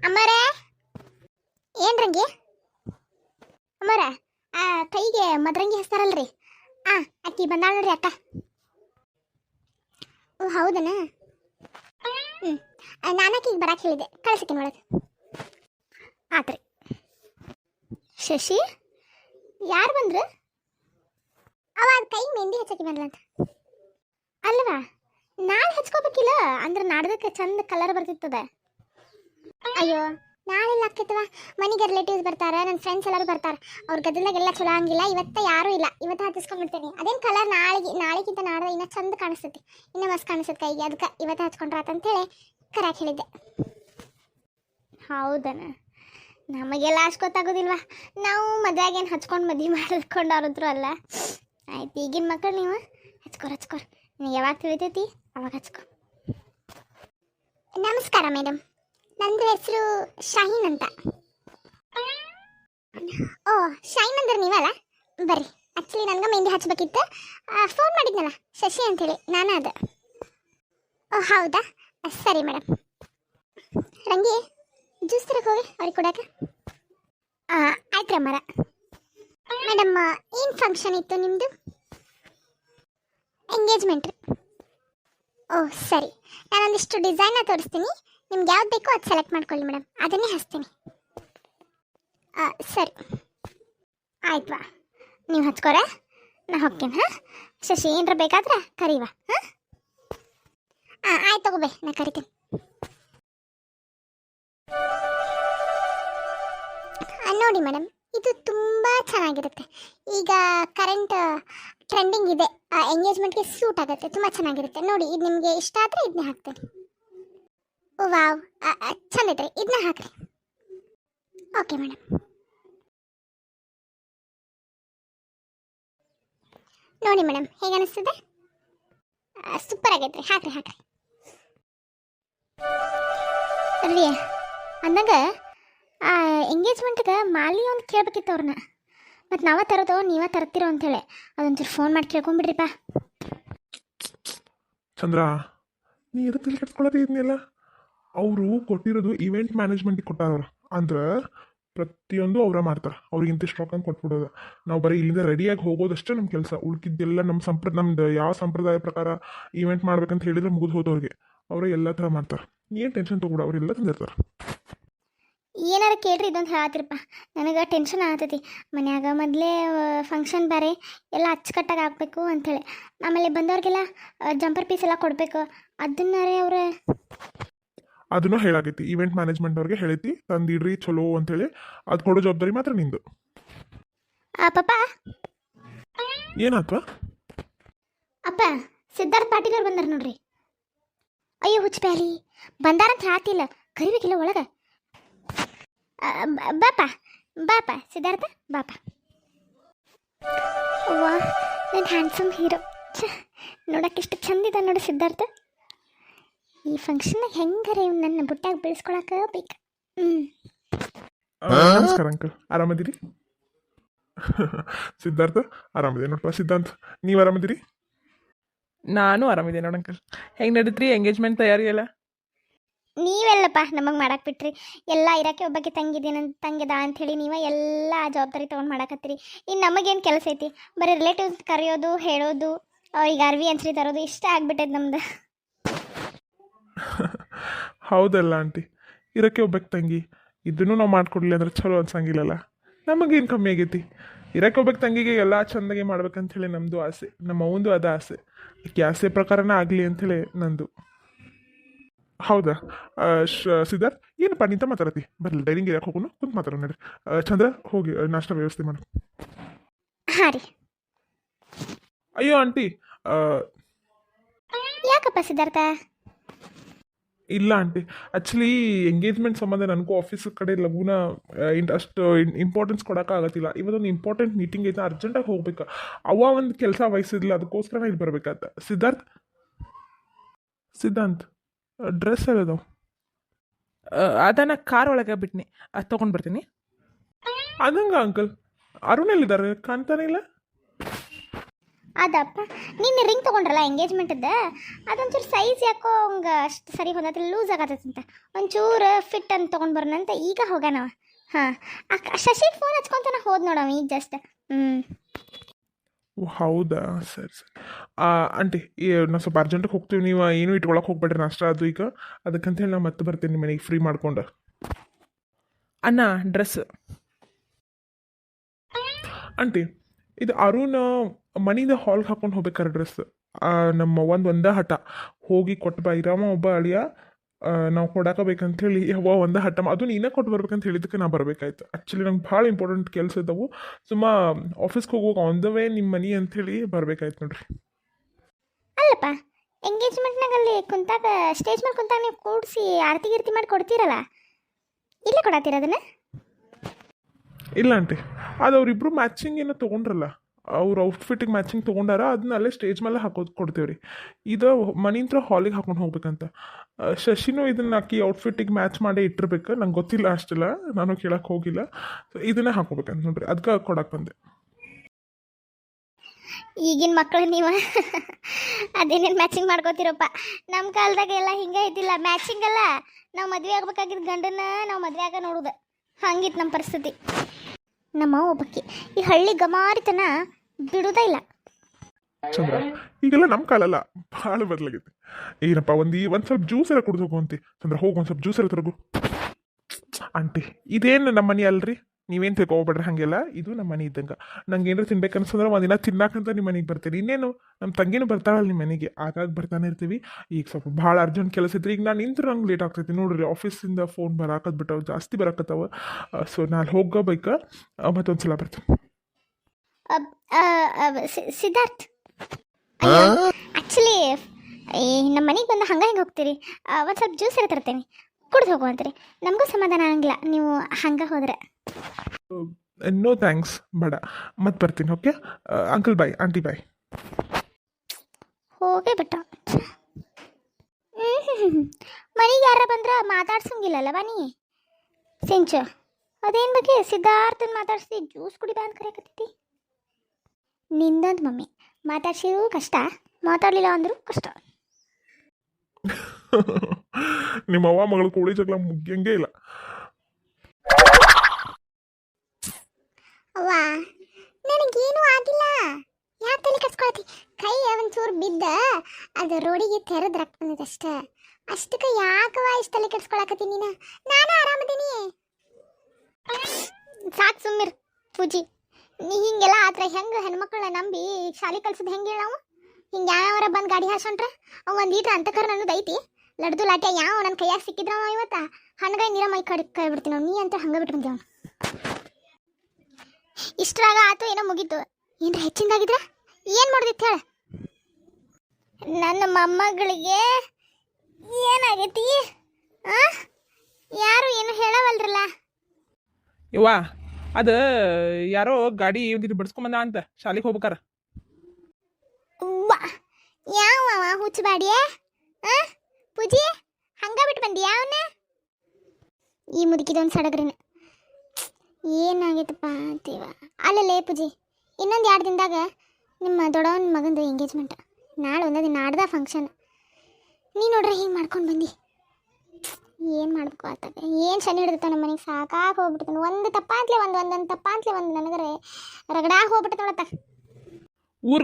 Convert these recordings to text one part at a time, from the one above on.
ಅಮ್ಮರೇ? ಏನ್ರಂಗಿ ಅಮ್ಮರ, ಆ ಕೈಗೆ ಮದ್ರಂಗಿ ಹಚ್ತಾರಲ್ರಿ ಆ, ಅಕ್ಕಿ ಬಂದಾಳ ನೋಡ್ರಿ ಅಕ್ಕ. ಓ, ಹೌದನ? ಹ್ಞೂ ನಾನಕ್ಕಿಗೆ ಬರಕ್ಕೆ ಹೇಳಿದೆ ಕಳಿಸ್ತೀನಿ ನೋಡೋದು ಆತ್ರಿ. ಶಶಿ, ಯಾರು ಬಂದ್ರು? ಅವ ಕೈ ಕೈಗೆ ಮೆಹಂದಿ ಹಚ್ಚಕ್ಕೆ ಬಂದ್ಲಂತ ಅಲ್ವಾ? ನಾಳೆ ಹಚ್ಕೋಬೇಕಿಲ್ಲ, ಅಂದ್ರೆ ನಾಡ್ದಕ್ಕೆ ಚಂದ ಕಲರ್ ಬರ್ತಿತ್ತದ. ಅಯ್ಯೋ ನಾಳೆ ಹಾಕಿತ್ತವ ಮನೆಗೆ ರಿಲೇಟಿವ್ಸ್ ಬರ್ತಾರೆ ನನ್ನ ಫ್ರೆಂಡ್ಸ್ ಎಲ್ಲರೂ ಬರ್ತಾರೆ. ಅವ್ರ ಗದ್ದಲಾಗೆಲ್ಲ ಚಲೋ ಹಂಗಿಲ್ಲ, ಇವತ್ತ ಯಾರೂ ಇಲ್ಲ. ಇವತ್ತು ಹಚ್ಚಿಸ್ಕೊಂಡ್ಬಿಡ್ತೀನಿ ಅದೇನು ಕಲರ್ ನಾಳೆಗೆ ನಾಳೆಗಿಂತ ನಾಡ್ದ ಇನ್ನೂ ಚಂದ ಕಾಣಿಸ್ತೈತಿ. ಇನ್ನೂ ಮಸ್ತ್ ಕಾಣಿಸ್ತೈತೆ ಕೈಗೆ. ಅದಕ್ಕೆ ಇವತ್ತು ಹಚ್ಕೊಂಡ್ರೆ ಅಂತೇಳಿ ಕರಾಕ್ ಹೇಳಿದ್ದೆ. ಹೌದನ? ನಮಗೆಲ್ಲ ಅಷ್ಟು ಗೊತ್ತಾಗೋದಿಲ್ವಾ? ನಾವು ಮದುವೆಗೇನು ಹಚ್ಕೊಂಡು ಮದುವೆ ಅವ್ರದ್ರು ಅಲ್ಲ. ಆಯ್ತು, ಈಗಿನ ಮಕ್ಕಳು ನೀವು ಹಚ್ಕೋರ್ ಹಚ್ಕೋರ್. ನೀವು ಯಾವಾಗ ತಿಳಿತೈತಿ, ಅವಾಗ ಹಚ್ಕೊ. ನಮಸ್ಕಾರ ಮೇಡಮ್ ನಂದು ಹೆಸರು ಶಹೀನ್ ಅಂತ. ಓ ಶಹೀನ್ ಅಂದ್ರೆ ನೀವಲ್ಲ? ಬರ್ರಿ. ಆ್ಯಕ್ಚುಲಿ ನನಗೆ ಮೆಹಂದಿ ಹಚ್ಬೇಕಿತ್ತು. ಫೋನ್ ಮಾಡಿದ್ನಲ್ಲ, ಶಶಿ ಅಂತೇಳಿ, ನಾನು ಅದು. ಓ, ಹೌದಾ? ಸರಿ ಮೇಡಮ್ ರಂಗಿ ಜ್ಯೂಸ್ ತರಕ್ಕೆ ಹೋಗಿ, ಅವ್ರಿಗೆ ಕೊಡಕ್ಕೆ ಆಯ್ತು ರಮ್ಮರ. ಮೇಡಮ್ ಏನು ಫಂಕ್ಷನ್ ಇತ್ತು ನಿಮ್ಮದು ಎಂಗೇಜ್ಮೆಂಟ್ ರೀ ಓ, ಸರಿ. ನಾನೊಂದಿಷ್ಟು ಡಿಸೈನ ತೋರಿಸ್ತೀನಿ. ನಿಮ್ಗೆ ಯಾವ್ದು ಬೇಕೋ ಅದು ಸೆಲೆಕ್ಟ್ ಮಾಡ್ಕೊಳ್ಳಿ ಮೇಡಮ್ ಅದನ್ನೇ ಹಚ್ತೀನಿ. ಸರಿ. ಆಯ್ತು ನೀವು ಹಚ್ಕೊರೆ ನಾ ಹೋಗ್ತೀನಿ, ಹಾಂ? ಶಶಿ, ಏನರ ಬೇಕಾದ್ರೆ ಕರೀವಾ, ಹಾಂ? ಹಾಂ ಆಯ್ತು ತಗೋಬೇ ನಾ ಕರಿತೀನಿ. ನೋಡಿ ಮೇಡಮ್ ಇದು ತುಂಬ ಚೆನ್ನಾಗಿರುತ್ತೆ. ಈಗ ಕರೆಂಟ್ ಟ್ರೆಂಡಿಂಗ್ ಇದೆ. ಎಂಗೇಜ್ಮೆಂಟ್ಗೆ ಸೂಟ್ ಆಗುತ್ತೆ. ತುಂಬ ಚೆನ್ನಾಗಿರುತ್ತೆ. ನೋಡಿ, ಇದು ನಿಮಗೆ ಇಷ್ಟ ಆದರೆ ಇದನ್ನೇ ಹಾಕ್ತೇನೆ. ವಾವ್. ಚಂದ ಐತ್ರಿ ಇದನ್ನ ಹಾಕ್ರಿ. ಓಕೆ ಮೇಡಮ್ ನೋಡಿ ಮೇಡಮ್ ಹೇಗೆ ಅನಿಸ್ತದೆ? ಸೂಪರ್ ಆಗೈತ್ರಿ. ಹಾಕ್ರಿ ಹಾಕ್ರಿ. ರೀ, ಅಂದಂಗ, ಆ ಎಂಗೇಜ್ಮೆಂಟ್ಗೆ ಮಾಲಿ ಒಂದು ಕೇಳ್ಬೇಕಿತ್ತು ಅವ್ರನ್ನ ಮತ್ತು ನಾವೇ ತರೋದು, ನೀವೇ ತರ್ತೀರೋ ಅಂಥೇಳಿ ಅದೊಂಚೂರು ಫೋನ್ ಮಾಡಿ ಕೇಳ್ಕೊಂಬಿಡ್ರಿಪ್ಪ ಚಂದ್ರ, ನೀ ಎದಕ್ಕೆ ತಲೆ ಇದನ್ನೆಲ್ಲ? ಅವರು ಕೊಟ್ಟಿರೋದು ಇವೆಂಟ್ ಮ್ಯಾನೇಜ್ಮೆಂಟಿಗೆ ಕೊಟ್ಟಾರ ಅಂದ್ರೆ ಪ್ರತಿಯೊಂದು ಅವರ ಮಾಡ್ತಾರೆ. ಅವ್ರಿಗೆ ರೊಕ್ಕ ಅಂತ ಕೊಟ್ಬಿಡೋದು. ನಾವು ಬರೀ ಇಲ್ಲಿಂದ ರೆಡಿಯಾಗಿ ಹೋಗೋದಷ್ಟೇ ನಮ್ಮ ಕೆಲಸ. ಉಳ್ಕಿದ್ದೆಲ್ಲ ನಮ್ಮ ಸಂಪ್ರ, ನಮ್ದು ಯಾವ ಸಂಪ್ರದಾಯ ಪ್ರಕಾರ ಇವೆಂಟ್ ಮಾಡ್ಬೇಕಂತ ಹೇಳಿದ್ರೆ ಮುಗಿದು ಹೋದವ್ರಿಗೆ. ಅವರೇ ಎಲ್ಲ ಥರ ಮಾಡ್ತಾರೆ. ಏನು ಟೆನ್ಷನ್ ತೊಗೊಬಿಡ ಅವರೆಲ್ಲ ತಂದಿರ್ತಾರೆ. ಏನಾರ ಕೇಳ್ರಿ ಇದೊಂದು ಹೇಳತ್ತಿರಪ್ಪ ನನಗೆ ಟೆನ್ಷನ್ ಆಗತೈತಿ ಮನ್ಯಾಗ ಮೊದಲೇ ಫಂಕ್ಷನ್ ಬೇರೆ ಎಲ್ಲ ಅಚ್ಚುಕಟ್ಟಾಗಿ ಹಾಕ್ಬೇಕು ಅಂಥೇಳಿ ಆಮೇಲೆ ಬಂದವ್ರಿಗೆಲ್ಲ ಜಂಪರ್ ಪೀಸ್ ಎಲ್ಲ ಕೊಡಬೇಕು. ಅದನ್ನಾರೇ ಅವ್ರ ಅದನ್ನು ಹೇಳಾಗೈತಿ ಇವೆಂಟ್ ಮ್ಯಾನೇಜ್ಮೆಂಟ್ ಅವ್ರಿಗೆ ಹೇಳೈತಿ ತಂದಿಡ್ರಿ ಚಲೋ ಅಂತೇಳಿ. ಅದು ಕೊಡೋ ಜವಾಬ್ದಾರಿ ಮಾತ್ರ ನಿಂದು. ಆ ಪಪ್ಪ. ಏನಾತ್ವಾ? ಅಪ್ಪ ಸಿದ್ಧಾರ್ಥ ಪಾಟೀಲ್ ಅವ್ರು ಬಂದಾರ ನೋಡ್ರಿ. ಅಯ್ಯೋ ಹುಚ್ಚ ಬಂದಾರ ಬಂದಾರಂತ ಹೇಳ್ತಿಲ್ಲ. ಕರಿಬೇಕಿಲ್ಲ ಒಳಗೆ. ಬಾಪ ಬಾಪ ಸಿದ್ಧಾರ್ಥ ಬಾಪ. ವಾ ನನ್ನ ಹ್ಯಾಂಡ್ಸಮ್ ಹೀರೋ ನೋಡಕ್ಕೆ ಎಷ್ಟು ಚಂದಿದ ನೋಡು ಸಿದ್ಧಾರ್ಥ. ಈ ಫಂಕ್ಷನ್ ಹೆಂಗಾರೆ ನನ್ನ ಬುಟ್ಟಾಗ ಬೆಳೆಸ್ಕೊಳಕ ಬೇಕು? ಆ, ನಮಸ್ಕಾರ ಅಂಕಲ್. ಆರಾಮದಿರಿ? ಸಿದ್ಧಾರ್ಥ ಆರಾಮದೆ ನೋಡಪ್ಪ ಸಿದ್ಧಾಂತ್ ನೀವು ಆರಾಮದಿರಿ? ನಾನು ಆರಾಮಿದ್ದೆ ನೋಡ ಅಂಕಲ್. ಹೆಂಗೆ ನಡೀತ್ರಿ? ಎಂಗೇಜ್ಮೆಂಟ್ ತಯಾರಿ ಎಲ್ಲ? ನೀವೆಲ್ಲಪ್ಪ ನಮಗೆ ಮಾಡಕ್ಕೆ ಬಿಟ್ರಿ. ಎಲ್ಲ ಇರಕ್ಕೆ ಒಬ್ಬಕ್ಕೆ ತಂಗಿದ್ದೀನಿ ತಂಗಿದ ಅಂತ ಹೇಳಿ ನೀವ ಎಲ್ಲ ಜವಾಬ್ದಾರಿ ತಗೊಂಡ್ ಮಾಡಕತ್ತೀರಿ. ಇನ್ನು ನಮಗೇನು ಕೆಲಸ ಐತಿ? ಬರೀ ರಿಲೇಟಿವ್ಸ್ ಕರೆಯೋದು ಹೇಳೋದು ಈಗ ಅರ್ವಿ ಅಂಚ್ರಿ ತರೋದು ಇಷ್ಟ ಆಗ್ಬಿಟ್ಟೈತೆ ನಮ್ದು. ಹೌದಲ್ಲ ಆಂಟಿ. ಇರೋಕ್ಕೆ ಒಬ್ಬಕ್ಕೆ ತಂಗಿ. ಇದನ್ನು ನಾವು ಮಾಡಿಕೊಡ್ಲಿ ಅಂದ್ರೆ ಚಲೋ ಅನ್ಸಂಗಿಲ್ಲಲ್ಲ? ನಮಗೇನು ಕಮ್ಮಿ ಆಗೈತಿ? ಇರೋಕ್ಕೆ ಒಬ್ಬಕ್ಕೆ ತಂಗಿಗೆ ಎಲ್ಲ ಚಂದಾಗಿ ಮಾಡ್ಬೇಕಂತೇಳಿ ನಮ್ಮದು ಆಸೆ. ನಮ್ಮ ಅವಂದು ಅದ ಆಸೆ. ಅದಕ್ಕೆ ಆಸೆ ಪ್ರಕಾರನೇ ಆಗಲಿ ಅಂಥೇಳಿ ನಂದು. ಹೌದಾ? ಸಿದ್ಧಾರ್ಥ್ ಏನಪ್ಪ ನಿಂತ ಮಾತಾಡತಿ? ಬರ್ಲಿ ಡೈನಿಂಗ್ ಇರಕ್ಕೆ ಹೋಗೋಣ ಕುಂತ ಮಾತಾಡೋಣ ನಡ್ರಿ. ಚಂದ್ರ ಹೋಗಿ ನಾಷ್ಟ ವ್ಯವಸ್ಥೆ ಮಾಡು. ಅಯ್ಯೋ ಆಂಟಿ ಯಾಕಪ್ಪ ಸಿದ್ಧಾರ್ಥ? ಇಲ್ಲ ಆಂಟಿ. ಆ್ಯಕ್ಚುಲಿ ಎಂಗೇಜ್ಮೆಂಟ್ ಸಂಬಂಧ ನನಗೂ ಆಫೀಸ್ ಕಡೆ ಲಘುನ ಇಂಟ್ ಅಷ್ಟು ಇಂಪಾರ್ಟೆನ್ಸ್ ಕೊಡೋಕ್ಕಾಗತ್ತಿಲ್ಲ ಇವತ್ತೊಂದು ಇಂಪಾರ್ಟೆಂಟ್ ಮೀಟಿಂಗ್ ಐತೆ ಅರ್ಜೆಂಟಾಗಿ ಹೋಗ್ಬೇಕು. ಅವ ಒಂದು ಕೆಲಸ ವಹಿಸಿದ್ಲ ಅದಕ್ಕೋಸ್ಕರ ಇಲ್ಲಿ ಬರ್ಬೇಕಾತ. ಸಿದ್ಧಾರ್ಥ್? ಸಿದ್ಧಾಂತ್ ಡ್ರೆಸ್ ಎಲ್ಲದಾವ್ ಅದನ್ನು ಕಾರ್ ಒಳಗೆ ಬಿಟ್ನಿ. ಅದು ತೊಗೊಂಡು ಬರ್ತೀನಿ. ಅದಂಗ ಅಂಕಲ್ ಅರುಣ್ ಎಲ್ಲಿದ್ದಾರೆ? ಕಾಣ್ತಾನೆ ಇಲ್ಲ? ಅದಪ್ಪ, ನಿನ್ನ ರಿಂಗ್ ತೊಗೊಂಡ್ರಲ್ಲ ಎಂಗೇಜ್ಮೆಂಟದ್ದು ಅದೊಂಚೂರು ಸೈಜ್ ಯಾಕೋ ಹಂಗೆ ಅಷ್ಟು ಸರಿ ಹೊಂದತ್ತಿಲ್ಲ ಲೂಸ್ ಆಗತ್ತಂತ ಒಂಚೂರು ಫಿಟ್ ಅಂತ ತೊಗೊಂಡು ಬರೋಣಂತ ಈಗ ಹೋಗ್ಯಾನವ ಹಾಂ ಶಶಿಗೆ ಫೋನ್ ಹಚ್ಕೊಂತಾನೆ ಹೋದ್ ನೋಡವ ಈಗ ಜಸ್ಟ್ ಹ್ಞೂ ಹೌದಾ? ಸರಿ ಸರಿ. ಆಂಟಿ ನಾ ಸ್ವಲ್ಪ ಅರ್ಜೆಂಟಿಗೆ ಹೋಗ್ತೀವಿ, ನೀವು ಏನು ಇಟ್ಕೊಳಕ್ಕೆ ಹೋಗ್ಬೇಡ್ರಿ ನಾಷ್ಟ ಅದು ಈಗ. ಅದಕ್ಕಂತ ಹೇಳಿ ನಾನು ಮತ್ತೆ ಬರ್ತೀನಿ ನಿಮ್ಮ ಮನೆಗೆ ಫ್ರೀ ಮಾಡ್ಕೊಂಡು. ಅಣ್ಣ ಡ್ರೆಸ್ ಆಂಟಿ ಇದು ಅರುಣ್ ಮನೆಯಿಂದ ಹಾಲ್ಗೆ ಹಾಕೊಂಡು ಹೋಗ್ಬೇಕಾರೆ ಡ್ರೆಸ್ ನಮ್ಮ ಒಂದು ಒಂದೇ ಹಠ. ಹೋಗಿ ಕೊಟ್ಟು ಬಾ ಇರಾಮ ಒಬ್ಬ ಅಳಿಯ ನಾವು ಕೊಡಾಕಬೇಕಂತ ಹೇಳಿ ಯಾವ ಒಂದೇ ಹಠ ಅದು ನೀನೇ ಕೊಟ್ಟು ಬರ್ಬೇಕಂತ ಹೇಳಿದ್ದಕ್ಕೆ ನಾ ಬರಬೇಕಾಯ್ತು. ಆ್ಯಕ್ಚುಲಿ ನಂಗೆ ಭಾಳ ಇಂಪಾರ್ಟೆಂಟ್ ಕೆಲಸ ಇದ್ದವು. ಸುಮ್ಮ ಆಫೀಸ್ಗೆ ಹೋಗುವಾಗ ಆನ್ ದ ವೇ ನಿಮ್ಮ ಮನಿ ಅಂಥೇಳಿ ಬರಬೇಕಾಯ್ತು ನೋಡ್ರಿ. ಅಲ್ಲಪ್ಪ ಎಂಗೇಜ್ಮೆಂಟ್ನಾಗ ಅಲ್ಲಿ ಕುಂತಾಗ ಸ್ಟೇಜ್ ಮೇಲೆ ಕುಂತಾಗ ನೀವು ಕೂಡಿಸಿ ಆರತಿ ಗಿರ್ತಿ ಮಾಡಿ ಕೊಡ್ತೀರಲ್ಲ? ಇಲ್ಲೇ ಕೊಡತ್ತೀರ ಅದನ್ನ? ಇಲ್ಲ ಆಂಟಿ. ಅದು ಅವರಿಬ್ಬರು ಮ್ಯಾಚಿಂಗ್ ಏನೋ ತೊಗೊಂಡ್ರಲ್ಲ. ಅವ್ರ ಔಟ್ಫಿಟ್ಟಿಗೆ ಮ್ಯಾಚಿಂಗ್ ತೊಗೊಂಡಾರ ಅದನ್ನ ಅಲ್ಲೇ ಸ್ಟೇಜ್ ಮೇಲೆ ಹಾಕೋದು ಕೊಡ್ತೀವಿ ರೀ ಇದು ಮನಿಂತ್ರ ಹಾಲಿಗೆ ಹಾಕೊಂಡು ಹೋಗ್ಬೇಕಂತ. ಶಶಿನೂ ಇದನ್ನ ಆಕಿ ಔಟ್ಫಿಟ್ಟಿಗೆ ಮ್ಯಾಚ್ ಮಾಡೇ ಇಟ್ಟಿರ್ಬೇಕು. ನಂಗೆ ಗೊತ್ತಿಲ್ಲ ಅಷ್ಟೆಲ್ಲ. ನಾನು ಕೇಳಕ್ಕೆ ಹೋಗಿಲ್ಲ. ಇದನ್ನೇ ಹಾಕೋಬೇಕಂತ ನೋಡ್ರಿ. ಅದಕ್ಕೆ ಕೊಡಕ್ಕೆ ಬಂದೆ. ಈಗಿನ ಮಕ್ಕಳು ನೀವು? ಅದೇನೇನು ಮ್ಯಾಚಿಂಗ್ ಮಾಡ್ಕೋತಿರಪ್ಪ? ನಮ್ಮ ಕಾಲದಾಗ ಎಲ್ಲ ಹಿಂಗೆ ಇದ್ದಿಲ್ಲ. ಮ್ಯಾಚಿಂಗ್ ಅಲ್ಲ. ನಾವು ಮದುವೆ ಆಗ್ಬೇಕಾಗಿದ್ದ ಗಂಡನ ನಾವು ಮದುವೆ ಆಗ ನೋಡೋದು. ಹಂಗಿತ್ತು ನಮ್ಮ ಪರಿಸ್ಥಿತಿ. ನಮ್ಮ ಒಬ್ಬಕ್ಕೆ. ಈ ಹಳ್ಳಿ ಗಮಾರಿತನ ಬಿಡುವುದೇ ಇಲ್ಲ. ಚಂದ್ರ, ಈಗೆಲ್ಲ ನಮ್ಮ ಕಾಲಲ್ಲ, ಭಾಳ ಬದಲಾಗೈತೆ. ಏನಪ್ಪ, ಒಂದು ಈ ಒಂದು ಸ್ವಲ್ಪ ಜ್ಯೂಸ್ ಎಲ್ಲ ಕುಡ್ದು ಹೋಗು ಚಂದ್ರ, ಹೋಗು ಒಂದು ಸ್ವಲ್ಪ ಜ್ಯೂಸ್ ಎಲ್ಲ ತರಗು. ಆಂಟಿ, ಇದೇನು ನಮ್ಮ ಮನೆ ಅಲ್ರಿ ನೀವೇನು ತಿಳ್ಕೊಬೇಡ್ರಿ ಹಾಗೆಲ್ಲ? ಇದು ನಮ್ಮ ಮನೆ ಇದ್ದಂಗೆ. ನಂಗೆ ಏನಾರು ತಿನ್ಬೇಕು ಅನ್ಸಂದ್ರೆ ಒಂದಿನ ತಿನ್ನಾಕಂತ ನಿಮ್ಮ ಮನೆಗೆ ಬರ್ತೀನಿ. ಇನ್ನೇನು ನಮ್ಮ ತಂಗಿನೂ ಬರ್ತಾಳಲ್ಲ ನಿಮ್ಮ ಮನೆಗೆ. ಆಗಾಗ ಬರ್ತಾನೆ ಇರ್ತೀವಿ. ಈಗ ಸ್ವಲ್ಪ ಭಾಳ ಅರ್ಜೆಂಟ್ ಕೆಲಸ ಇತ್ತು ಈಗ ನಾನು ನಿಂತ್ರು ನಂಗೆ ಲೇಟ್ ಆಗ್ತೈತಿ. ನೋಡ್ರಿ ಆಫೀಸಿಂದ ಫೋನ್ ಬರಾಕತ್ ಬಿಟ್ಟವು ಜಾಸ್ತಿ ಬರಾಕತ್ತಾವ. ಸೊ ನಾನು ಹೋಗೋಬೇಕು ಮತ್ತೊಂದು ಸಲ ಬರ್ತೀನಿ. ಅಬ್- ಆ, ಅಬ್- ಸಿ- ಸಿದ್ಧಾರ್ಥ್. ಆ್ಯಕ್ಚುಲಿ ನಮ್ಮ ಮನೆಗೆ ಬಂದು ಹಂಗೆ ಹೆಂಗೆ ಹೋಗ್ತೀರಿ? ಒಂದು ಸ್ವಲ್ಪ ಜ್ಯೂಸ್ ಎಲ್ಲ ತರ್ತೇನೆ. ಕುಡ್ದು ಹೋಗುವಂತ್ರಿ. ನಮಗೂ ಸಮಾಧಾನ ಆಗಂಗಿಲ್ಲ. ನೀವು ಹಂಗೆ ಹೋದ್ರೆ. ನೋ ಥ್ಯಾಂಕ್ಸ್ ಬೇಡ ಮತ್ತೆ ಬರ್ತೀನಿ okay uncle bye aunty bye ಹೋಗೇ ಬಿಟ್ಟ. ಮನೆಗೆ ಯಾರ ಬಂದ್ರ ಮಾತಾಡ್ಸಂಗಿಲ್ಲಲ್ಲವ ನೀ? ಸಿಂಚ ಅದೇನು ಬಗ್ಗೆ? ಸಿದ್ಧಾರ್ಥನ್ ಮಾತಾಡ್ಸಿ ಜ್ಯೂಸ್ ಕುಡಿಬಾ ಅಂತ ಕರೆಯಕತ್ತೈತಿ. ನಿಂದಂತ ಮಮ್ಮಿ. ಮಾತಾಡ್ಸಿದ್ರು ಕಷ್ಟ ಮಾತಾಡಲಿಲ್ಲ ಅಂದ್ರು ಕಷ್ಟ. ನಿಮ್ಮ ಅವ್ವ ಮಗಳು ಕೋಳಿ ಜಗಳ ಮುಗಿಯಂಗೇ ಇಲ್ಲ. ಕಚ್ಕೊಳತಿ ಕೈ ಒಂಚೂರು ಬಿದ್ದ, ಅದು ರೋಡಿಗೆ ತೆರೆದ ರಕ್ತ ಬಂದಿದೆ ಅಷ್ಟೇ. ಅಷ್ಟಕ್ಕೆ ಯಾಕವ ಇಷ್ಟು ತಲೆ ಕೆಡ್ಸ್ಕೊಳಕತ್ತಿ ನೀನು? ನಾನು ಆರಾಮದೀನಿ. ಸಾಕು ಸುಮ್ಮಿರ್ ಪೂಜಿ. ನೀ ಹಿಂಗೆಲ್ಲ ಆತ್ರ ಹೆಂಗೆ ಹೆಣ್ಮಕ್ಳನ್ನ ನಂಬಿ ಶಾಲೆ ಕಳ್ಸೋದು ಹೆಂಗೆ ನಾವು ಹಿಂಗೆ ಯಾವರ ಬಂದು ಗಾಡಿ ಹಾಸೊಂಡ್ರೆ ಅವ ಒಂದು ಈಟ ಅಂತಕರ ನನ್ನದು ಐತಿ. ಲಡ್ದು ಲಾಟ್ಯ ಯಾವ ನನ್ನ ಕೈಯಾಗ ಸಿಕ್ಕಿದ್ರ ಅವ ಇವತ್ತ? ಹಣ್ಣಗಾಯಿ ನೀರ ಮೈ ಕಡಿ ಕೈ ಬಿಡ್ತೀನಿ ನೀ ಅಂತ ಹಂಗೆ ಅವ್ನು. ಇಷ್ಟರಾಗ ಆತು ಏನೋ ಮುಗೀತು. ಏನ್ರ ಹೆಚ್ಚಿಂದಾಗಿದ್ರ ಏನ್ ಮಾಡ್ದಿತ್ತು ಹೇಳ? ನನ್ನ ಮೊಮ್ಮಗಳಿಗೆ ಏನಾಗೈತಿ? ಆ? ಯಾರು ಏನು ಹೇಳವಲ್ರಲ್ಲ? ಇವ ಅದು ಯಾರೋ ಗಾಡಿ ಒಂದಿಟ್ಟು ಬಿಡಿಸ್ಕೊಂಬಂದ ಅಂತ ಶಾಲೆಗೆ ಹೋಗ್ಬೇಕಾರ. ಅವ್ವ ಯಾವ ಹುಚ್ಚ ಬಾಡಿಯೇ ಆ? ಪೂಜಿ ಹಂಗ ಬಿಟ್ಟು ಬಂದಿ ಯಾವನ ಈ ಮುದುಕಿದೊಂದು ಸಡಗ್ರಿನ. ಏನಾಗೈತಪ್ಪ ಅಂತೀವ? ಅಲ್ಲಲ್ಲೇ ಪೂಜಿ ಇನ್ನೊಂದು ಎರಡು ದಿನದಾಗ ನಿಮ್ಮ ದೊಡ್ಡವನ ಮಗಂದು ಎಂಗೇಜ್ಮೆಂಟ್ ನಾಳೆ ಒಂದೇ ದಿನ ನಾಡ್ದ ಫಂಕ್ಷನ್ ನೀ ನೋಡ್ರಿ ಹಿಂಗೆ ಮಾಡ್ಕೊಂಡು ಬಂದು. ಏನು ಮಾಡ್ಬೇಕು ಆತಾಗ? ಏನು ಶನಿ ಹಿಡಿದಿತ್ತ ನಮ್ಮ ಮನೆಗೆ? ಸಾಕಾಗಿ ಹೋಗ್ಬಿಡ್ತಾನೆ ಒಂದು ತಪ್ಪಾಂತ್ಲೆ ಒಂದು ಒಂದೊಂದು ತಪ್ಪಾಂತ್ಲೆ ಒಂದು ನನಗರೆ ರಗಡಾಗಿ ಹೋಗ್ಬಿಟ್ಟು ನೋಡತ್ತ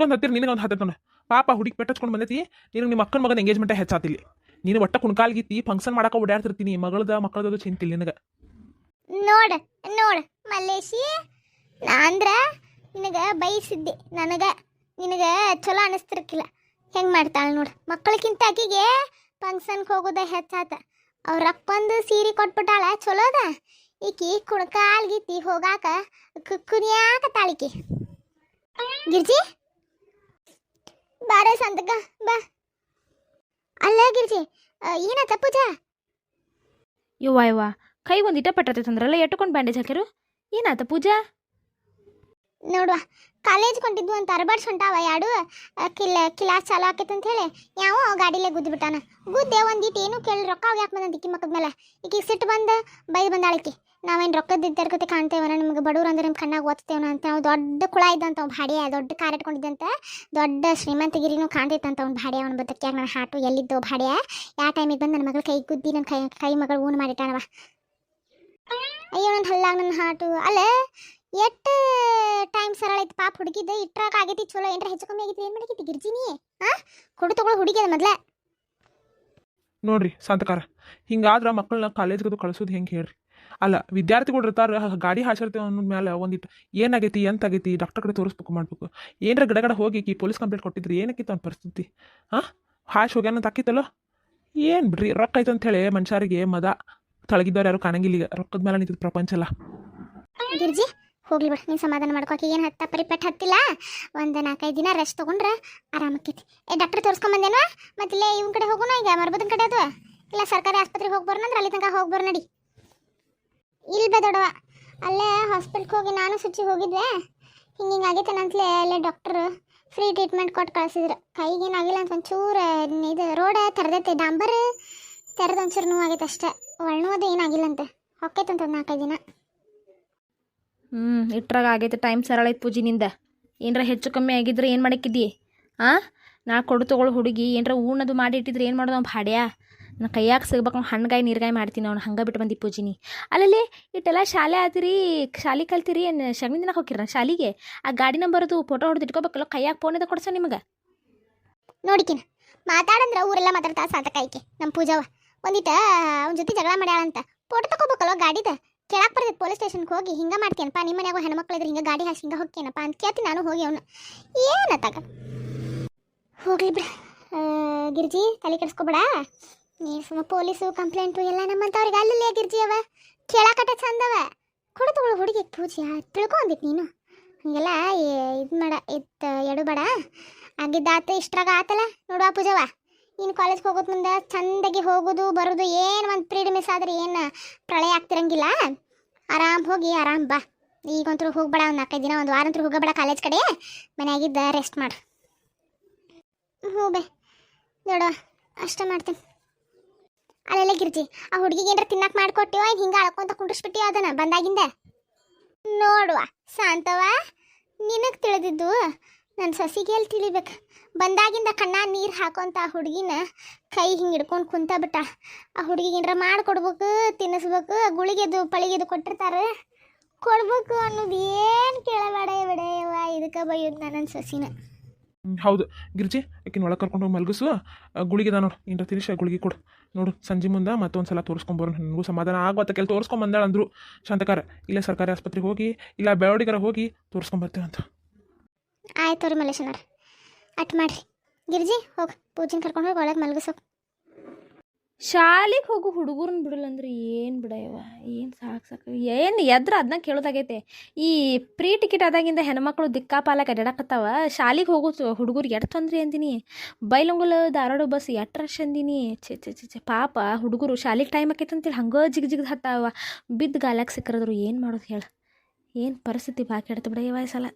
ಒಂದು ಹತ್ತಿರ ನಿನಗೆ ಒಂದು ಹತ್ತಿರ ಪಾಪ ಹುಡುಗಿ ಪೆಟ್ಟಚ್ಕೊಂಡು ಬಂದೈತಿ. ನಿನಗೆ ನಿಮ್ಮ ಅಕ್ಕನ ಮಗನ ಎಂಗೇಜ್ಮೆಂಟ್ ಹೆಚ್ಚಾತಿಲ್ಲ. ನೀನು ಒಟ್ಟ ಕುಣ್ಕಾಲ್ಗಿತ್ತಿ ಫಂಕ್ಷನ್ ಮಾಡಕ್ಕೆ ಓಡಾಡ್ತಿರ್ತೀನಿ. ಮಗಳದ ಮಕ್ಕಳದ ಚಿಂತಿಲ್ಲ ನಿನಗೆ. ನೋಡ ನೋಡ ಮಲ್ಲೇಶಿ. ಅಂದ್ರ ನಿನಗೆ ಬಯಸಿದ್ದೆ ನನಗ ನಿನಗ ಚಲೋ ಅನಿಸ್ತಿರ್ಕಿಲ್ಲ. ಹೆಂಗೆ ಮಾಡ್ತಾಳೆ ನೋಡು. ಮಕ್ಕಳಕ್ಕಿಂತ ಆಕಿಗೆ ಫಂಕ್ಷನ್ಗೆ ಹೋಗೋದ ಹೆಚ್ಚಾತ. ಅವ್ರ ಅಪ್ಪಂದು ಸೀರೆ ಕೊಟ್ಬಿಟ್ಟಾಳ ಚಲೋದ? ಈಕಿ ಕುಣಕಾಲ್ ಗೀತಿ ಹೋಗಾಕ ಕುನಿಯಾಕ ತಾಳಿಕಿ. ಗಿರ್ಜಿ? ಬಾರೆ ಸಂತಕ ಬಾ. ಅಲ್ಲ ಗಿರ್ಜಿ ಆ, ಏನಾತ ಪೂಜಾ? ಯುವ ಯವ್ವ ಕೈ ಒಂದು ಇಟ ಪಟ್ಟತೈತೆ ಅಂದ್ರಲ್ಲ ಎಟ್ಕೊಂಡು ಬ್ಯಾಂಡೇಜ್ ಹಾಕಿರು ಏನಾತ ಪೂಜಾ? ನೋಡುವ ಕಾಲೇಜ್ ಕೊಂಡಿದ್ವು ಅಂತ ಅರಬಾಡ್ಸ್ ಹೊಂಟಾವ ಯಾಡು ಕಿಲ್ಲ ಕ್ಲಾಸ್ ಚಾಲು ಆಕೈತೆ ಅಂತ ಹೇಳಿ. ಯಾವ ಗಾಡಿಲೇ ಗುದ್ದು ಬಿಟ್ಟಾನ ಗುದ್ದೆ ಒಂದಿಟ್ಟು ಏನು ಕೇಳಿ ರೊಕ್ಕ ಯಾಕೆ ಬಂದ ಇಕ್ಕಿ ಮಕ್ಕದ ಮೇಲೆ ಈಕಿಗೆ ಸಿಟ್ಟು ಬಂದ ಬೈದು ಬಂದಾಳಿಕಿ ನಾವೇನು ರೊಕ್ಕದ ಇದ್ದರ್ಕತೆ ಕಾಣ್ತೇವನ? ನಿಮ್ಗೆ ಬಡವ್ರು ಅಂದ್ರೆ ನಿಮ್ಮ ಕಣ್ಣಾಗ ಓದ್ತೇವನ ಅಂತ ನಾವು ದೊಡ್ಡ ಕುಳ ಇದ್ದಂತ ಅವ್ನು ಭಾಡ್ಯ, ದೊಡ್ಡ ಕಾರ್ ಇಟ್ಕೊಂಡಿದ್ದಂತ ದೊಡ್ಡ ಶ್ರೀಮಂತಗಿರಿನೂ ಕಾಣ್ತೈತಂತ ಅವ್ನು ಭಾಡ್ಯ. ಅವ್ನು ಬದಕ್ಯಾಗ ನನ್ನ ಹಾಟು ಎಲ್ಲಿದ್ದೋ ಭಾಡ್ಯ. ಯಾವ ಟೈಮಿಗೆ ಬಂದು ನನ್ನ ಮಗಳ ಕೈ ಗುದ್ದಿ ನನ್ನ ಕೈ ಕೈ ಮಗಳು ಊನ್ ಮಾಡಿಟ್ಟಾನವ. ಅಯ್ಯೋ ನನ್ನ ಹಲ್ಲಾಗ ನನ್ನ ಹಾಟು ಅಲ್ಲ ಎಷ್ಟು ಸರಳ ಐತಿ ಪಾಪ ಹುಡುಗಿದ ಇಟ್ರಾಕ ಆಗೈತಿ ಚಲೋ ಏನ್ರ ಹೆಚ್ಚು ಕಮ್ಮಿ ಆಗೈತಿ ಏನು ಮಾಡಿ ಗಿರ್ಜಿನಿ ಹಾ ಕೊಡು ತಗೊಳ್ಳೋ ಹುಡುಗಿ ಅದ ಮೊದ್ಲ. ನೋಡ್ರಿ ಸಂತಕಾರ ಹಿಂಗಾದ್ರೆ ಮಕ್ಕಳನ್ನ ಕಾಲೇಜ್ಗದು ಕಳ್ಸೋದು ಹೆಂಗೆ ಹೇಳ್ರಿ? ಅಲ್ಲ ವಿದ್ಯಾರ್ಥಿಗಳು ಇರ್ತಾರ ಗಾಡಿ ಹಾಸಿರ್ತೇವೆ ಅನ್ನೋದ್ ಮೇಲೆ ಒಂದಿಟ್ಟು ಏನಾಗೈತಿ ಎಂತ ಆಗೈತಿ ಡಾಕ್ಟರ್ ಕಡೆ ತೋರಿಸ್ಬೇಕು ಮಾಡ್ಬೇಕು. ಏನರ ಗಡಗಡ ಹೋಗಿ ಈ ಪೊಲೀಸ್ ಕಂಪ್ಲೇಂಟ್ ಕೊಟ್ಟಿದ್ರು ಏನಕ್ಕಿತ್ತು ಅವ್ನ ಪರಿಸ್ಥಿತಿ? ಹಾಂ ಹಾಶ್ ಹೋಗ್ಯಾನ ತಾಕಿತ್ತಲ್ಲ ಏನು ಬಿಡ್ರಿ ರೊಕ್ಕ ಐತೆ ಹೇಳಿ ಮನುಷ್ಯರಿಗೆ ಮದ ತಳಗಿದ್ದವ್ರು ಯಾರು ಕಾಣಂಗಿಲ್ಲ ಈಗ ರೊಕ್ಕದ ಮೇಲೆ ನಿಂತಿದ್ದು ಪ್ರಪಂಚ ಅಲ್ಲ. ಗಿರ್ಜಿ ಹೋಗ್ಲಿ ಬಿಡು, ನೀನು ಸಮಾಧಾನ ಮಾಡ್ಕೋಕೆ ಏನು ಹತ್ತ ಪರಿಪೆಟ್ಟು ಹತ್ತಿಲ್ಲ? ಒಂದು ನಾಲ್ಕೈದು ದಿನ ರೆಸ್ಟ್ ತೊಗೊಂಡ್ರೆ ಆರಾಮಕ್ಕೈತಿ. ಏ ಡಾಕ್ಟ್ರ್ ತೋರಿಸ್ಕೊಂಬಂದೇನೋ ಮತ್ತೆ ಇಲ್ಲೇ ಇವ್ನ ಕಡೆ ಹೋಗೋಣ ಈಗ, ಮರ್ಬದನ್ ಕಡೆ ಅದು. ಇಲ್ಲ, ಸರ್ಕಾರಿ ಆಸ್ಪತ್ರೆಗೆ ಹೋಗಿ ಅಂದ್ರೆ ಅಲ್ಲಿ ತನಕ ಹೋಗಿ ಬರೋ ನಡಿ. ಇಲ್ಲಿ ಬೇದೊಡವ ಅಲ್ಲೇ ಹಾಸ್ಪಿಟ್ಲ್ಗೆ ಹೋಗಿ ನಾನು ಸುಚ್ಚಿ ಹೋಗಿದ್ದೆ. ಹಿಂಗೆ ಹಿಂಗೆ ಆಗೈತೆ ನಂತಲೇ ಅಲ್ಲೇ ಡಾಕ್ಟ್ರು ಫ್ರೀ ಟ್ರೀಟ್ಮೆಂಟ್ ಕೊಟ್ಟು ಕಳ್ಸಿದ್ರು. ಕೈಗೇನಾಗಿಲ್ಲ ಅಂತ ಒಂಚೂರು, ಇದು ರೋಡ ತೆರೆದೈತೆ, ಡಾಂಬರ್. ತೆರೆದು ಒಂಚೂರು ನೋವಾಗೈತೆ ಅಷ್ಟೇ. ಒಳ್ನೋದು ಏನಾಗಿಲ್ಲಂತೆ ಹೊಕ್ಕೈತಂತ ಒಂದು ನಾಲ್ಕೈದು ದಿನ. ಹ್ಞೂ ಇಟ್ರಾಗ ಆಗೈತೆ ಟೈಮ್ ಸರಳ ಐತೆ ಪೂಜಿನಿಂದ ಏನರ ಹೆಚ್ಚು ಕಮ್ಮಿ ಆಗಿದ್ರೆ ಏನು ಮಾಡಕ್ಕಿದ್ದಿ? ಹಾಂ ನಾ ಕೊಡು ತಗೊಳ್ಳೋ ಹುಡುಗಿ, ಏನರ ಊಣದು ಮಾಡಿ ಇಟ್ಟಿದ್ರೆ ಏನು ಮಾಡೋದು ಅವ್ನು ಭಾಡ್ಯ? ನಾ ಕೈಯಾಗ ಸಿಗ್ಬೇಕು ಅವ್ನು ಹಣ್ಣುಗಾಯಿ ನೀರ್ಗಾಯಿ ಮಾಡ್ತೀನಿ ಅವ್ನು, ಹಂಗೆ ಬಿಟ್ಟು ಬಂದಿ ಪೂಜಿನಿ. ಅಲ್ಲಲ್ಲಿ, ಇಟ್ಟೆಲ್ಲ ಶಾಲೆ ಆತಿರಿ ಶಾಲೆ ಕಲ್ತಿರಿ ಏನು ಶಗಣಿ ದಿನ ಹೋಗಿರ ಶಾಲಿಗೆ? ಆ ಗಾಡಿ ನಂಬರ್ದು ಫೋಟೋ ಹೊಡೆದು ಇಟ್ಕೋಬೇಕಲ್ಲ, ಕೈಯಾಗ ಫೋನ್ ಇದೆ ಕೊಡ್ಸ ನಿಮಗೆ? ನೋಡಿಕಿನ, ಮಾತಾಡಂದ್ರೆ ಊರೆಲ್ಲ ಮಾತಾಡ್ತಾ ಸಾತಕಾಯ್ಕೆ ನಮ್ಮ ಪೂಜಾವ ಒಂದಿಟ ಅವ್ನ ಜೊತೆ ಜಗಳ ಮಾಡ್ಯಾಳಂತ ಫೋಟೋ ತಗೋಬೇಕಲ್ಲ ಗಾಡಿದ? ಕೇಳಾಕ್ ಬರ್ತೈತೆ ಪೊಲೀಸ್ ಸ್ಟೇಷನ್ಗೆ ಹೋಗಿ ಹಿಂಗೆ ಮಾಡ್ತೇನಪ್ಪ ನಿಮ್ಮ ಮನೆಯಾಗ ಹೆಣ್ಮಕ್ಳು ಇದ್ರೆ ಹಿಂಗೆ ಗಾಡಿ ಹಾಕಿ ಹಿಂಗೆ ಹೋಗ್ತೀನಪ್ಪ ಅಂತ ಕೇಳ್ತೀನಿ ನಾನು, ಹೋಗಿ ಅವನು. ಏನತ್ತಾಗ ಹೋಗ್ಲಿ ಬಿಡ. ಗಿರ್ಜಿ, ತಲೆ ಕೆಡಿಸ್ಕೊಬೇಡ. ನೀ ಸುಮ್ಮ ಪೊಲೀಸು ಕಂಪ್ಲೇಂಟು ಎಲ್ಲ ನಮ್ಮಂಥವ್ರಿಗೆ ಅಲ್ಲಲ್ಲೇ ಗಿರ್ಜಿ ಅವ. ಕೇಳಾಕಟ ಚಂದವ ಕೊಡು ತಗೊಳು ಹುಡುಗಿ ಪೂಜೆ ತಿಳ್ಕೊ ಅಂದಿತ್ತು ನೀನು. ಹಂಗೆಲ್ಲ ಇದು ಮಾಡ ಇತ್ತು ಬೇಡ. ಆಗಿದ್ದಾತ ಇಷ್ಟರಾಗ ಆತಲ್ಲ ನೋಡುವ ಪೂಜವ. ಇನ್ನು ಕಾಲೇಜ್ಗೆ ಹೋಗೋದು ಮುಂದೆ ಚಂದಾಗಿ ಹೋಗೋದು, ಬರೋದು, ಏನು ಒಂದು ಪ್ರೀಡ್ ಮಿಸ್ ಆದ್ರೆ ಏನು ಪ್ರಳಯ ಆಗ್ತಿರಂಗಿಲ್ಲ. ಆರಾಮ್ ಹೋಗಿ, ಆರಾಮ್ ಬಾ. ಈಗಂತೂ ಹೋಗ್ಬೇಡ, ಒಂದು ನಾಲ್ಕೈದು ದಿನ, ಒಂದು ವಾರ ಹೋಗಬೇಡ ಕಾಲೇಜ್ ಕಡೆ. ಮನೆಯಾಗಿದ್ದ ರೆಸ್ಟ್ ಮಾಡು. ಬೇ. ನೋಡುವ ಅಷ್ಟೇ ಮಾಡ್ತೀನಿ. ಅಲ್ಲೆಲ್ಲ ಗಿರ್ಜಿ, ಆ ಹುಡುಗಿಗೆ ಏನಾರ ತಿನ್ನಕ್ಕೆ ಮಾಡ್ಕೊಟ್ಟಿವ ಏನು ಹಿಂಗೆ ಅಳ್ಕೊಂತ ಕುಂಡ್ರಿಸ್ಬಿಟ್ಟಿವ ಅದನ್ನ ಬಂದಾಗಿಂದ? ನೋಡುವ. ಶಾಂತವ ನಿನಗೆ ತಿಳಿದಿದ್ದು ನನ್ನ ಸಸಿಗೆ ಎಲ್ಲಿ ತಿಳಿಬೇಕು? ಬಂದಾಗಿಂದ ಕಣ್ಣ ನೀರು ಹಾಕೋಂತ ಆ ಹುಡುಗಿನ ಕೈ ಹಿಂಗೆ ಹಿಡ್ಕೊಂಡು ಕುಂತ ಬಿಟ್ಟ. ಆ ಮಾಡಿ ಮಾಡಿಕೊಡ್ಬೇಕು, ತಿನ್ನಿಸ್ಬೇಕು, ಗುಳಿಗೆದು ಪಳಿಗೆದು ಕೊಟ್ಟಿರ್ತಾರೆ. ಕೊಡ್ಬೇಕು ಅನ್ನೋದು ಏನು ಕೇಳಬೇಡ ಬಿಡೆಯವ್ವ ಇದಕ್ಕೆ ಬೈಯೋದು ನನ್ನ ಸಸಿನ. ಹೌದು. ಗಿರ್ಜಿ, ಆಕಿನ ಒಳಗೆ ಕರ್ಕೊಂಡು ಮಲಗಿಸು. ಗುಳಿಗೆದ ನೋಡು ಇಂಥ ತಿನಿಷ ಗುಳಿಗೆ ಕೊಡು. ನೋಡು, ಸಂಜೆ ಮುಂದೆ ಮತ್ತೊಂದು ಸಲ ತೋರಿಸ್ಕೊಂಬರು ನನಗೂ ಸಮಾಧಾನ ಆಗುವತ್ತ. ಕೆಲ ತೋರಿಸ್ಕೊಂಬಂದಾಳ ಅಂದರು ಶಾಂತಕಾರ, ಇಲ್ಲ ಸರ್ಕಾರಿ ಆಸ್ಪತ್ರೆಗೆ ಹೋಗಿ, ಇಲ್ಲ ಬೆಳವಡಿಗರ ಹೋಗಿ ತೋರಿಸ್ಕೊಂಬರ್ತೇವೆ ಅಂತ ಆಯ್ತು ರೀ ಮಲ್ಲೇಶ್ವರ ಅಟ್ ಮಾಡ್ರಿ. ಗಿರಿಜಿ, ಹೋಗಿ. ಪೂಜೆನ ಕರ್ಕೊಂಡು ಹೋಗಿ, ಒಳಗೆ ಮಲಗಿಸೋಕೆ. ಶಾಲೆಗೆ ಹೋಗು ಹುಡುಗರನ್ನ ಬಿಡಲ್ಲ ಅಂದ್ರೆ ಏನು ಬಿಡಯವ ಏನು ಸಾಕು ಸಾಕು. ಏನು ಎದ್ರ ಅದನ್ನ ಕೇಳೋದಾಗೈತೆ. ಈ ಪ್ರೀ ಟಿಕೆಟ್ ಆದಾಗಿಂದ ಹೆಣ್ಮಕ್ಳು ದಿಕ್ಕಾಪಾಲಕ್ಕೆ ಅಡ್ಯಾಡಕತ್ತಾವ ಶಾಲೆಗೆ ಹೋಗು ಹುಡುಗರಿಗೆ ಎಟ್ ತೊಂದ್ರೆ ಅಂದಿನಿ. ಬೈಲಂಗುಲ ಧಾರವಾಡ ಬಸ್ ಎಟ್ ರಶ್ ಅಂದಿನಿ. ಛೆ ಛೆ ಪಾಪ ಹುಡುಗರು ಶಾಲೆಗೆ ಟೈಮ್ ಆಕೈತೆ ಅಂತೇಳಿ ಹಂಗೆ ಜಿಗ್ ಜಿಗ್ದು ಹತ್ತಾವ. ಬಿದ್ದು ಗಾಲಕ್ಕೆ ಸಿಕ್ಕರದ್ರು ಏನು ಮಾಡೋದು ಹೇಳು? ಏನು ಪರಿಸ್ಥಿತಿ ಬಾಕಿ ಇಡ್ತು ಬಿಡಯ್ಯ ಈ ಸಲ?